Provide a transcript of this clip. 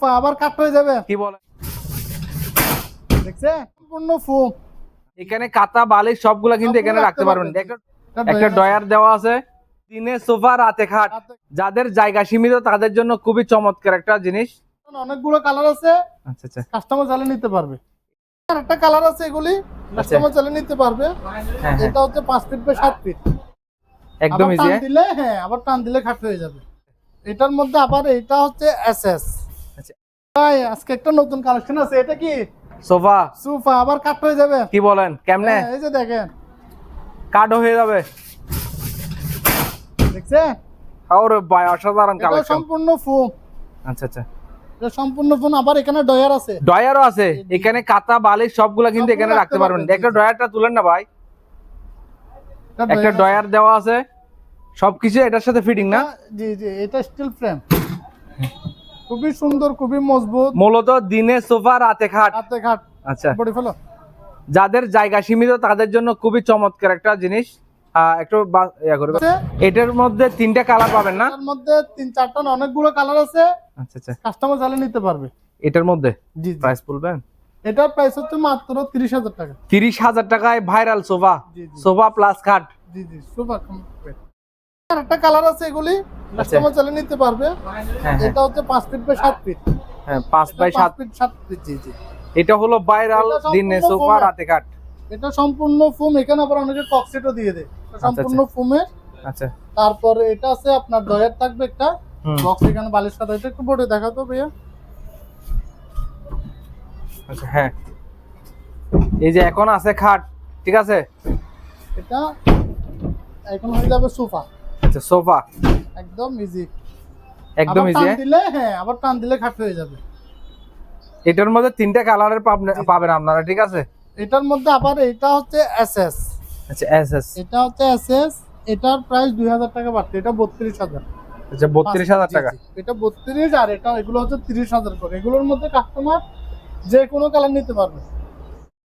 Sofa আবার কাট হয়ে যাবে। কি বলে? দেখছে? সম্পূর্ণ ফোম এখানে কাতা বালিশ সবগুলা কিন্তু এখানে রাখতে পারবেন। একটা ডয়ার দেওয়া আছে। দিনে সোফা রাতে খাট। যাদের জায়গা সীমিত তাদের জন্য খুবই চমৎকার একটা জিনিস। অনেকগুলো কালার আছে। আচ্ছা আচ্ছা। কাস্টমার চালিয়ে নিতে পারবে। একটা কালার আছে এগুলি। কাস্টমার চালিয়ে নিতে পারবে। হ্যাঁ হ্যাঁ। এটা হচ্ছে পাঁচ ফিট বাই সাত ফিট। একদম ইজি দিলে হ্যাঁ আবার টান দিলে খাট হয়ে যাবে। এটার মধ্যে আবার এটা হচ্ছে এসএস আচ্ছা। ভাই আজকে একটা নতুন কালেকশন আছে। এটা কি? সোফা। সোফা আবার কাট হয়ে যাবে? কি বলেন কেমনে? হ্যাঁ, এই যে দেখেন। কার্ড হয়ে যাবে। দেখছেন? ওরে ভাই অসাধারণ এটা কালেকশন সম্পূর্ণ ফোম আচ্ছা আচ্ছা। এটা সম্পূর্ণ ফোম আবার এখানে ডয়ার আছে। ডয়ারও আছে। এখানে কাতা বালিশ সবগুলা কিন্তু এখানে রাখতে পারবেন। একটা। ডয়ারটা তুলেন না ভাই। একটা ডয়ার দেওয়া আছে। সবকিছু এটার সাথে ফিটিং না? জি জি এটা স্টিল ফ্রেম খুবই সুন্দর খুবই মজবুত। মূলত দিনে সোফা রাতে খাট। হাতে খাট। আচ্ছা। পড়ে ফেলো। যাদের জায়গা সীমিত তাদের জন্য খুবই চমৎকার একটা জিনিস। আহ, একটু ইয়া করবে এটার মধ্যে তিনটা কালার পাবেন না? মধ্যে তিন চারটা না অনেকগুলো কালার আছে। আচ্ছা আচ্ছা। কাস্টমার নিতে পারবে। এটার মধ্যে? জি প্রাইস বলবেন? এটার প্রাইস হচ্ছে মাত্র তিরিশ হাজার টাকা। তিরিশ হাজার টাকায় ভাইরাল সোফা। সোফা প্লাস খাট। জি জি কমপ্লিট একটা কালার আছে এগুলি কাস্টমার চালিয়ে নিতে পারবে। হ্যাঁ হ্যাঁ। এটা হচ্ছে পাঁচ ফিট বাই সাত ফিট হ্যাঁ পাঁচ বাই পাঁচ সাত। ফিট সাত ফিট জি জি। এটা হলো ভাইরাল এটা দিনে সোফা রাতে খাট এটা সম্পূর্ণ ফোম এখানে আবার অনেকে কক্সিটও দিয়ে দেয়। এটা সম্পূর্ণ ফোমের আচ্ছা। তারপরে এটা আছে আপনার ডয়ার থাকবে একটা। বক্স এখানে বালিশ খাতা এটা একটু বোর্ডে দেখাতো ভাইয়া। আচ্ছা হ্যাঁ। এই যে এখন আছে খাট ঠিক আছে? এটা এখন হয়ে যাবে সোফা। আচ্ছা সোফা। একদম ইজি একদম ইজি দিলে হ্যাঁ আবার টান দিলে খাট হয়ে যাবে। এটার মধ্যে তিনটা কালারের পাবেন আপনারা ঠিক আছে? এটার মধ্যে আবার এটা হচ্ছে এসএস আচ্ছা এস এস এটা হচ্ছে এসএস এটার প্রাইস দুই হাজার টাকা বাড়ছে এটা বত্রিশ হাজার। আচ্ছা বত্রিশ হাজার জি, টাকা। এটা বত্রিশ আর এটা এগুলো হচ্ছে তিরিশ হাজার করে। এগুলোর মধ্যে কাস্টমার যে কোনো কালার নিতে পারবে।